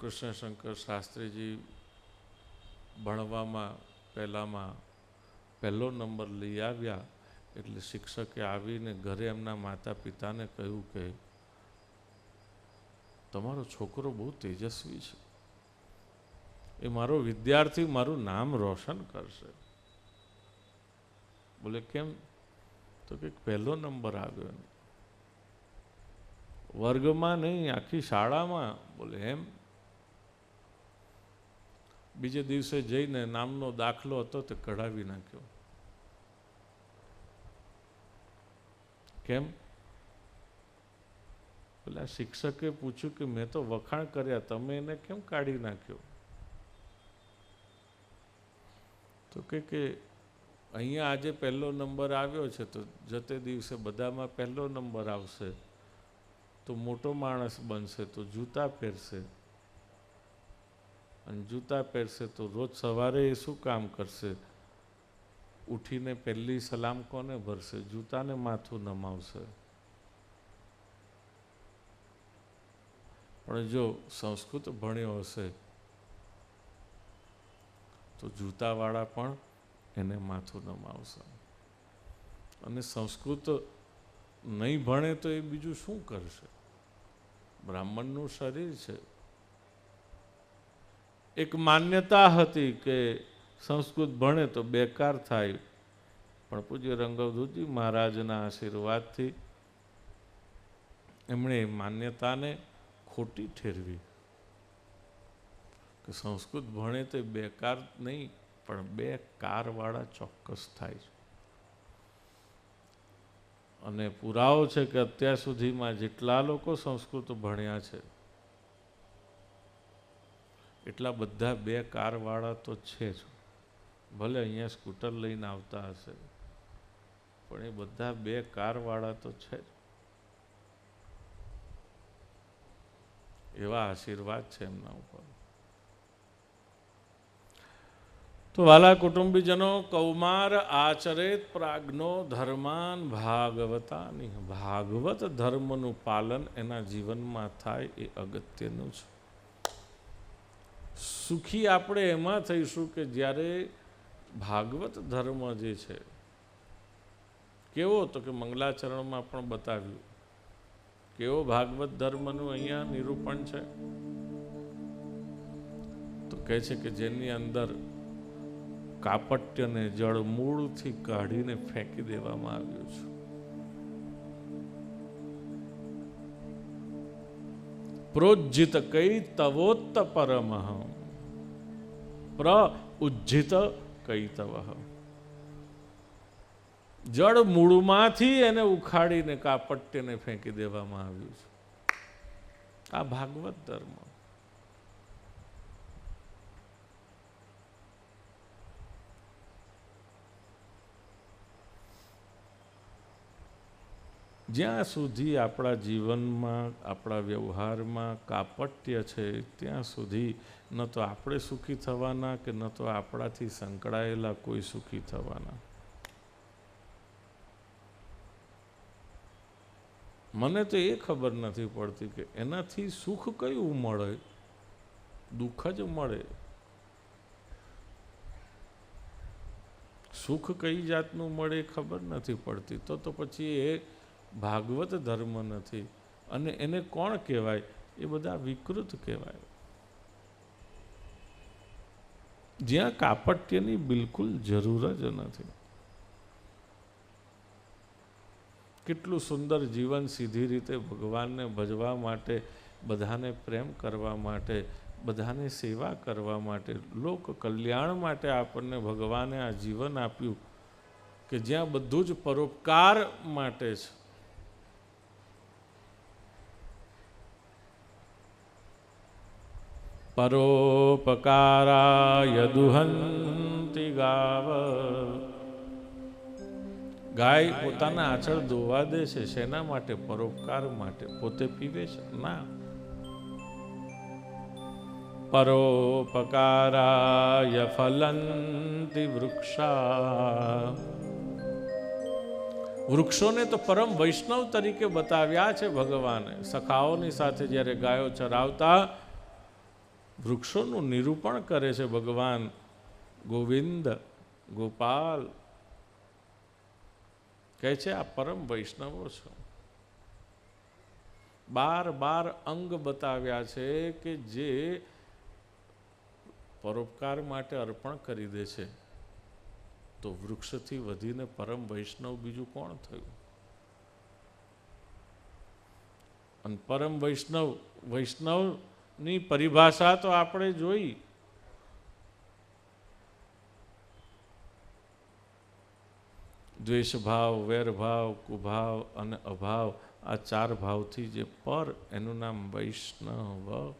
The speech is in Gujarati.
કૃષ્ણશંકર શાસ્ત્રીજી ભણવામાં પહેલામાં પહેલો નંબર લઈ આવ્યા એટલે શિક્ષકે આવીને ઘરે એમના માતા પિતાને કહ્યું કે, તમારો છોકરો બહુ તેજસ્વી છે. એ મારો વિદ્યાર્થી મારું નામ રોશન કરશે. બોલે, કેમ? તો કે, પહેલો નંબર આવ્યો. વર્ગમાં નહીં, આખી શાળામાં. બોલે, એમ? બીજે દિવસે જઈને નામનો દાખલો હતો તે કઢાવી નાખ્યો. કેમ? પેલા શિક્ષકે પૂછ્યું કે મેં તો વખાણ કર્યા, તમે એને કેમ કાઢી નાખ્યો? તો કે કે અહીંયા આજે પહેલો નંબર આવ્યો છે, તો જતે દિવસે બધામાં પહેલો નંબર આવશે. તો મોટો માણસ બનશે, તો જૂતા પહેરશે. અને જૂતા પહેરશે તો રોજ સવારે એ શું કામ કરશે? ઉઠીને પહેલી સલામ કોને ભરશે? જૂતાને માથું નમાવશે. પણ જો સંસ્કૃત ભણ્યો હશે, તો જૂતાવાળા પણ એને માથું નમાવશે. અને સંસ્કૃત નહીં ભણે તો એ બીજું શું કરશે? બ્રાહ્મણનું શરીર છે. એક માન્યતા હતી કે સંસ્કૃત ભણે તો બેકાર થાય. પણ પૂજ્ય રંગવધુજી મહારાજના આશીર્વાદથી એમણે માન્યતાને ખોટી ઠેરવી. કે સંસ્કૃત ભણે તે બેકાર નહીં, પણ બે કારવાળા ચોક્કસ થાય છે. અને પુરાવો છે કે અત્યાર સુધીમાં જેટલા લોકો સંસ્કૃત ભણ્યા છે એટલા બધા બે કારવાળા તો છે જ. ભલે અહીંયા સ્કૂટર લઈને આવતા હશે, પણ એ બધા બે કારવાળા તો છે જ. એવા આશીર્વાદ છે એમના ઉપર. તો વાલા કુટુંબીજનો, કૌમાર આચરેત પ્રાજ્ઞો ધર્માન ભાગવતાની ભાગવત ધર્મનું પાલન એના જીવનમાં થાય એ અગત્યનું છે. સુખી આપણે એમાં થઈશું કે જ્યારે ભાગવત ધર્મ જે છે, કેવો તો કે મંગલાચરણમાં પણ બતાવ્યું, કેવો ભાગવત ધર્મનું અહીંયા નિરૂપણ છે? તો કહે છે કે જેની અંદર કાપટ્યને જળ મૂળથી કાઢીને ફેંકી દેવામાં આવ્યું છે. પ્રોજ્જિત કઈ તવોત્ત પરમ પ્ર ઉજ્જિત કૈતવ તવ જળ મૂળમાંથી એને ઉખાડીને કાપટ્યને ફેંકી દેવામાં આવ્યું છે આ ભાગવત ધર્મ જ્યાં સુધી આપણા જીવનમાં, આપણા વ્યવહારમાં કાપટ્ય છે, ત્યાં સુધી ન તો આપણે સુખી થવાના કે ન તો આપણાથી સંકળાયેલા કોઈ સુખી થવાના? મને તો એ ખબર નથી પડતી કે એનાથી સુખ કયું મળે? દુઃખ જ મળે. સુખ કઈ જાતનું મળે ખબર નથી પડતી. તો તો પછી એ ભાગવત ધર્મ નથી. અને એને કોણ કહેવાય? એ બધા વિકૃત કહેવાય. જ્યાં કાપટ્યની બિલકુલ જરૂર જ નથી. કેટલું સુંદર જીવન સીધી રીતે ભગવાનને ભજવા માટે, બધાને પ્રેમ કરવા માટે, બધાને સેવા કરવા માટે, લોક કલ્યાણ માટે આપણને ભગવાને આ જીવન આપ્યું કે જ્યાં બધું જ પરોપકાર માટે છે. પરોપકારાય દુહંતિ ગાવ ગાય પોતાના આચળ ધોવા દે છે, શેના માટે? પરોપકાર માટે. પોતે પીવે છે? ના. પરોપકારાય ફલંતિ વૃક્ષા. વૃક્ષોને તો પરમ વૈષ્ણવ તરીકે બતાવ્યા છે ભગવાને. સખાઓની સાથે જ્યારે ગાયો ચરાવતા વૃક્ષોનું નિરૂપણ કરે છે ભગવાન ગોવિંદ, ગોપાલ. કહે છે, આ પરમ વૈષ્ણવો છો. બાર બાર અંગ બતાવ્યા છે કે જે પરોપકાર માટે અર્પણ કરી દે છે. તો વૃક્ષથી વધીને પરમ વૈષ્ણવ બીજું કોણ થયું? અને પરમ વૈષ્ણવ વૈષ્ણવની પરિભાષા તો આપણે જોઈ. દ્વેષભાવ, વેરભાવ, કુભાવ અને અભાવ આ ચાર ભાવથી જે પર એનું નામ વૈષ્ણવ.